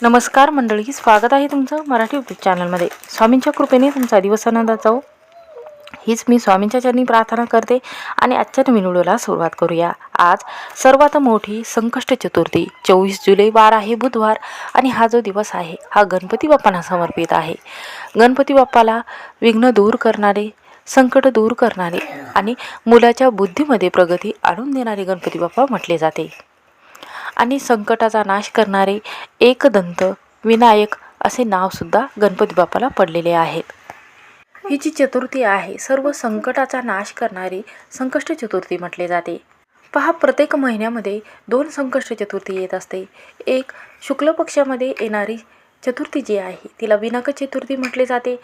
नमस्कार मंडळी स्वागत आहे तुमचं मराठी यूट्यूब चॅनलमध्ये स्वामींच्या कृपेने तुमचा दिवस आनंदात जाऊ हीच मी स्वामींच्या चरणी प्रार्थना करते आणि आजच्या नवीन व्हिडिओला सुरुवात करूया. आज सर्वात मोठी संकष्ट चतुर्थी चोवीस जुलै वार आहे बुधवार आणि हा जो दिवस आहे हा गणपती बाप्पांना समर्पित आहे. गणपती बाप्पाला विघ्न दूर करणारे संकट दूर करणारे आणि मुलाच्या बुद्धीमध्ये प्रगती आणून देणारे गणपती बाप्पा म्हटले जाते. आणि संकटाचा नाश करणारे एकदंत विनायक असे नावसुद्धा गणपती बाप्पाला पडलेले आहेत. ही जी चतुर्थी आहे सर्व संकटाचा नाश करणारी संकष्ट चतुर्थी म्हटले जाते. पहा प्रत्येक महिन्यामध्ये दोन संकष्ट चतुर्थी येत असते. एक शुक्ल पक्षामध्ये येणारी चतुर्थी जी आहे तिला विनायक चतुर्थी म्हटले जाते.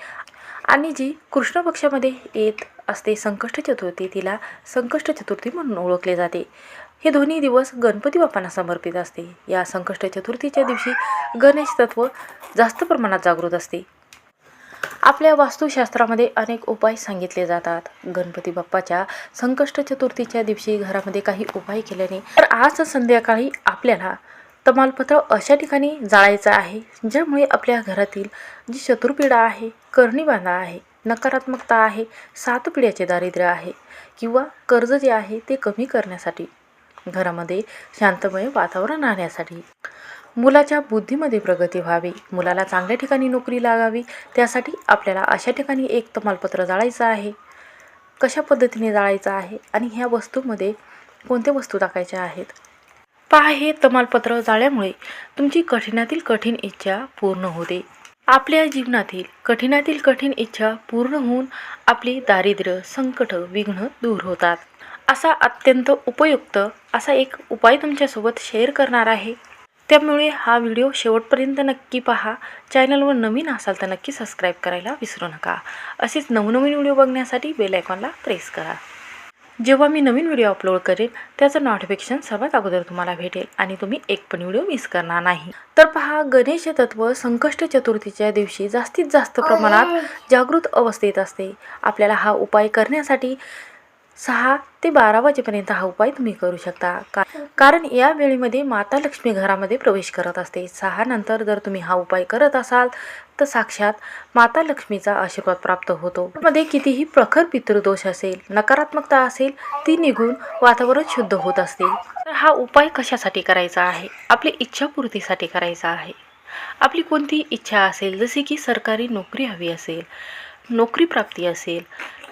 आणि जी कृष्ण पक्षामध्ये येत असते संकष्ट चतुर्थी तिला संकष्ट चतुर्थी म्हणून ओळखले जाते. हे दोन्ही दिवस गणपती बाप्पांना समर्पित असते. या संकष्ट चतुर्थीच्या दिवशी गणेश तत्व जास्त प्रमाणात जागृत असते. आपल्या वास्तुशास्त्रामध्ये अनेक उपाय सांगितले जातात. गणपती बाप्पाच्या संकष्ट चतुर्थीच्या दिवशी घरामध्ये काही उपाय केल्याने तर आज संध्याकाळी आपल्याला तमालपत्र अशा ठिकाणी जाळायचं आहे ज्यामुळे आपल्या घरातील जी चतुर्पिडा आहे करणीबाधा आहे नकारात्मकता आहे सात पिढ्याचे दारिद्र्य आहे किंवा कर्ज जे आहे ते कमी करण्यासाठी घरामध्ये शांतमय वातावरण आणण्यासाठी मुलाच्या बुद्धीमध्ये प्रगती व्हावी. मुलाला चांगल्या ठिकाणी नोकरी लागावी. त्यासाठी आपल्याला अशा ठिकाणी एक तमालपत्र जाळायचं आहे. कशा पद्धतीने जाळायचं आहे आणि ह्या वस्तूमध्ये कोणत्या वस्तू टाकायच्या आहेत? पहा हे तमालपत्र जाळ्यामुळे तुमची कठीणातील कठीण इच्छा पूर्ण होते. आपल्या जीवनातील कठीणातील कठीण इच्छा पूर्ण होऊन आपली दारिद्र्य संकट विघ्न दूर होतात. असा अत्यंत उपयुक्त असा एक उपाय तुमच्यासोबत शेअर करणार आहे. त्यामुळे हा व्हिडिओ शेवटपर्यंत नक्की पहा. चॅनलवर नवीन असाल तर नक्की सबस्क्राईब करायला विसरू नका. असेच नवनवीन व्हिडिओ बघण्यासाठी बेल आयकॉनला प्रेस करा. जेव्हा मी नवीन व्हिडिओ अपलोड करेन त्याचं नोटिफिकेशन सर्वात अगोदर तुम्हाला भेटेल आणि तुम्ही एक पण व्हिडिओ मिस करणार नाही. तर पहा गणेश तत्व संकष्ट चतुर्थीच्या दिवशी जास्तीत जास्त प्रमाणात जागृत अवस्थेत असते. आपल्याला हा उपाय करण्यासाठी सहा ते बारा वाजेपर्यंत हा उपाय तुम्ही करू शकता. का कारण या वेळेमध्ये माता लक्ष्मी घरामध्ये प्रवेश करत असते. सहा नंतर जर तुम्ही हा उपाय करत असाल तर साक्षात माता लक्ष्मीचा आशीर्वाद प्राप्त होतो. मध्ये कितीही प्रखर पितृदोष असेल नकारात्मकता असेल ती निघून वातावरण शुद्ध होत असते. तर हा उपाय कशासाठी करायचा आहे? आपली इच्छापूर्तीसाठी करायचा आहे. आपली कोणती इच्छा असेल जसे की सरकारी नोकरी हवी असेल नोकरी प्राप्ती असेल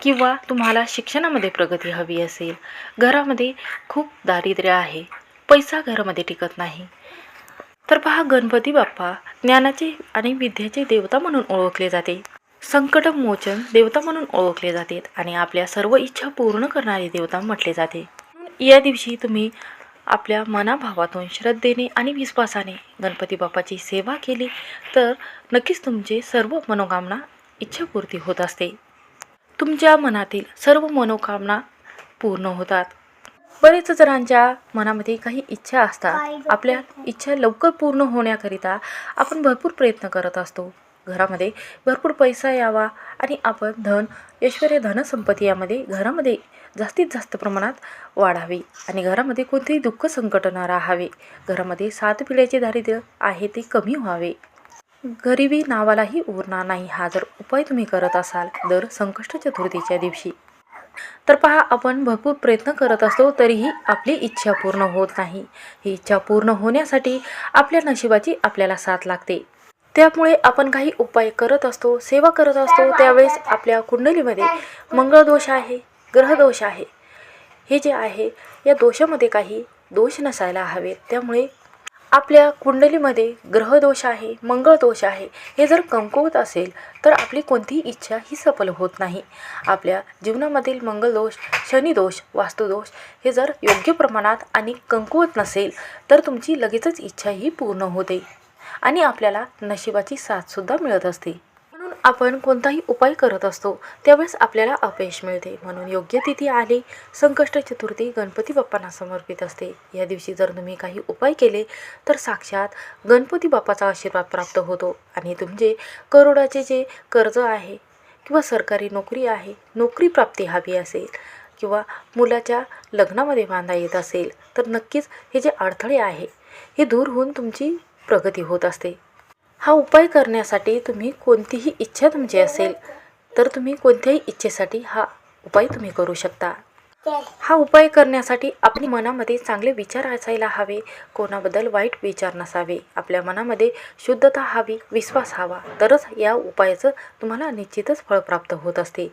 किंवा तुम्हाला शिक्षणामध्ये प्रगती हवी असेल घरामध्ये खूप दारिद्र्य आहे पैसा घरामध्ये टिकत नाही. तर पहा गणपती बाप्पा ज्ञानाचे आणि विद्येचे देवता म्हणून ओळखले जाते. संकट मोचन देवता म्हणून ओळखले जाते आणि आपल्या सर्व इच्छा पूर्ण करणारे देवता म्हटले जाते. या दिवशी तुम्ही आपल्या मनाभावातून श्रद्धेने आणि विश्वासाने गणपती बाप्पाची सेवा केली तर नक्कीच तुमचे सर्व मनोकामना इच्छापूर्ती होत असते. तुमच्या मनातील सर्व मनोकामना पूर्ण होतात. बरेच जणांच्या मनामध्ये काही इच्छा असतात. आपल्या इच्छा लवकर पूर्ण होण्याकरिता आपण भरपूर प्रयत्न करत असतो. घरामध्ये भरपूर पैसा यावा आणि आपण धन ऐश्वर्य धनसंपत्ती यामध्ये घरामध्ये जास्तीत जास्त प्रमाणात वाढावी आणि घरामध्ये कोणतेही दुःख संकट न राहावे. घरामध्ये सात पिढ्याचे दारिद्र्य आहे ते कमी व्हावे. गरिबी नावालाही उरणार नाही हा जर उपाय तुम्ही करत असाल दर संकष्ट चतुर्थीच्या दिवशी. तर पहा आपण भरपूर प्रयत्न करत असतो तरीही आपली इच्छा पूर्ण होत नाही. ही इच्छा पूर्ण होण्यासाठी आपल्या नशिबाची आपल्याला साथ लागते. त्यामुळे आपण काही उपाय करत असतो सेवा करत असतो त्यावेळेस आपल्या कुंडलीमध्ये मंगळदोष आहे ग्रहदोष आहे. हे जे आहे या दोषामध्ये काही दोष नसायला हवेत. त्यामुळे आपल्या कुंडलीमध्ये ग्रहदोष आहे मंगळदोष आहे हे जर कमकुवत असेल तर आपली कोणतीही इच्छा ही सफल होत नाही. आपल्या जीवनामधील मंगलदोष शनिदोष वास्तुदोष हे जर योग्य प्रमाणात आणि कमकुवत नसेल तर तुमची लगेचच इच्छा ही पूर्ण होते आणि आपल्याला नशिबाची साथसुद्धा मिळत असते. आपण कोणताही उपाय करत असतो त्यावेळेस आपल्याला अपयश मिळते. म्हणून योग्य तिथी आली संकष्ट चतुर्थी गणपती बाप्पांना समर्पित असते. या दिवशी जर तुम्ही काही उपाय केले तर साक्षात गणपती बाप्पाचा आशीर्वाद प्राप्त होतो. आणि तुमचे करोडाचे जे कर्ज आहे किंवा सरकारी नोकरी आहे नोकरी प्राप्ती हवी असेल किंवा मुलाच्या लग्नामध्ये बांधा येत असेल तर नक्कीच हे जे अडथळे आहे हे दूर होऊन तुमची प्रगती होत असते. हा उपाय करण्यासाठी तुम्ही कोणतीही इच्छा तुमची असेल तर तुम्ही कोणत्याही इच्छेसाठी हा उपाय तुम्ही करू शकता. हा उपाय करण्यासाठी आपल्या मनामध्ये चांगले विचार असायला हवे. कोणाबद्दल वाईट विचार नसावे. आपल्या मनामध्ये शुद्धता हवी विश्वास हवा. तरच या उपायाचं तुम्हाला निश्चितच फळ प्राप्त होत असते.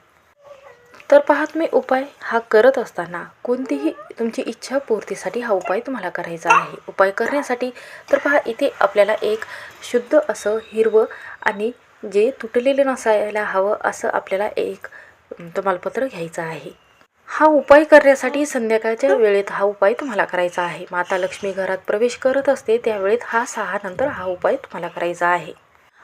तर पहा तुम्ही उपाय हा करत असताना कोणतीही तुमची इच्छा पूर्तीसाठी हा उपाय तुम्हाला करायचा आहे. उपाय करण्यासाठी तर पहा इथे आपल्याला एक शुद्ध असं हिरवं आणि जे तुटलेलं नसायला हवं असं आपल्याला एक तमालपत्र घ्यायचं आहे. हा उपाय करण्यासाठी संध्याकाळच्या वेळेत हा उपाय तुम्हाला करायचा आहे. माता लक्ष्मी घरात प्रवेश करत असते त्यावेळेत हा सहा नंतर हा उपाय तुम्हाला करायचा आहे.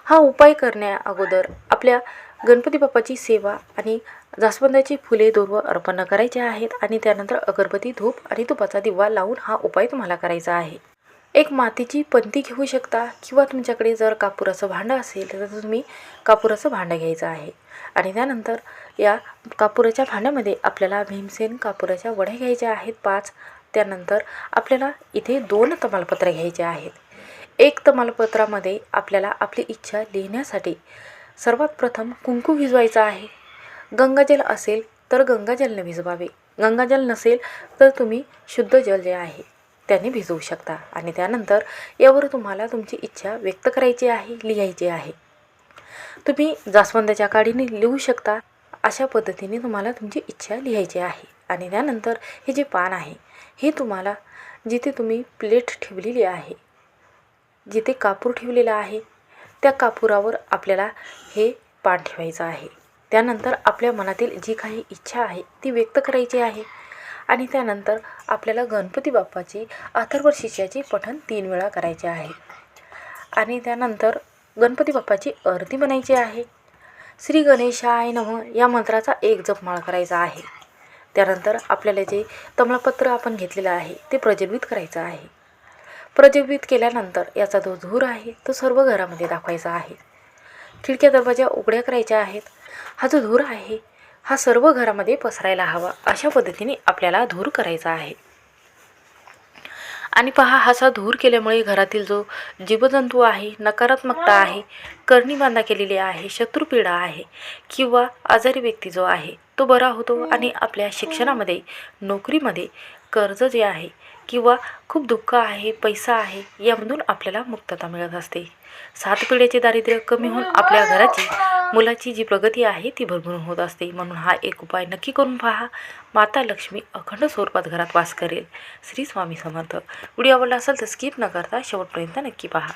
हा उपाय करण्या अगोदर आपल्या गणपती बाप्पाची सेवा आणि जास्वंदाची फुले दोर्व अर्पण करायचे आहेत आणि त्यानंतर अगरबत्ती धूप आणि तुपाचा दिवा लावून हा उपाय तुम्हाला करायचा आहे. एक मातीची पंती घेऊ शकता किंवा तुमच्याकडे जर कापुराचं भांडं असेल तर तुम्ही कापुराचं भांडं घ्यायचं आहे. आणि त्यानंतर या कापुराच्या भांड्यामध्ये आपल्याला भीमसेन कापुराच्या वड्या घ्यायच्या आहेत पाच. त्यानंतर आपल्याला इथे दोन तमालपत्र घ्यायचे आहेत. एक तमालपत्रामध्ये आपल्याला आपली इच्छा लिहिण्यासाठी सर्वात प्रथम कुंकू भिजवायचं आहे. गंगाजल असेल तर गंगाजलने भिजवावे. गंगाजल नसेल तर तुम्ही शुद्ध जल जे आहे त्याने भिजवू शकता. आणि त्यानंतर यावर तुम्हाला तुमची इच्छा व्यक्त करायची आहे लिहायची आहे. तुम्ही जास्वंदाच्या काडीने लिहू शकता अशा पद्धतीने तुम्हाला तुमची इच्छा लिहायची आहे. आणि त्यानंतर हे जे पान आहे हे तुम्हाला जिथे तुम्ही प्लेट ठेवलेली आहे जिथे कापूर ठेवलेला आहे त्या कापुरावर आपल्याला हे पान ठेवायचं आहे. त्यानंतर आपल्या मनातील जी काही इच्छा आहे ती व्यक्त करायची आहे. आणि त्यानंतर आपल्याला गणपती बाप्पाची अथर्वशीर्षाची पठण तीन वेळा करायचे आहे. आणि त्यानंतर गणपती बाप्पाची आरती बनायची आहे. श्री गणेशाय नम या मंत्राचा एक जपमाळ करायचा आहे. त्यानंतर आपल्याला जे तमळपत्र आपण घेतलेलं आहे ते प्रज्वलित करायचं आहे. प्रज्वलित केल्यानंतर याचा जो धूर आहे तो सर्व घरामध्ये दाखवायचा आहे. खिडक्या दरवाजा उघड्या करायच्या आहेत. हा जो धूर आहे हा सर्व घरामध्ये पसरायला हवा अशा पद्धतीने आपल्याला धूर करायचा आहे. आणि पहा हासा धूर केल्यामुळे घरातील जो जीवजंतू आहे नकारात्मकता आहे करणी बांधा केलेली आहे शत्रुपीडा आहे किंवा आजारी व्यक्ती जो आहे तो बरा होतो आणि आपल्या शिक्षणामध्ये नोकरीमध्ये कर्ज जे आहे किंवा खूप दुःख आहे पैसा आहे यामधून आपल्याला मुक्तता मिळत असते. सात पिढ्याचे दारिद्र्य कमी होऊन आपल्या घराची मुलाची जी प्रगती आहे ती भरभरून होत असते. म्हणून हा एक उपाय नक्की करून पहा. माता लक्ष्मी अखंड स्वरूपात घरात वास करेल. श्री स्वामी समर्थ. व्हिडिओ आवडला असेल तर स्किप न करता शेवटपर्यंत नक्की पहा.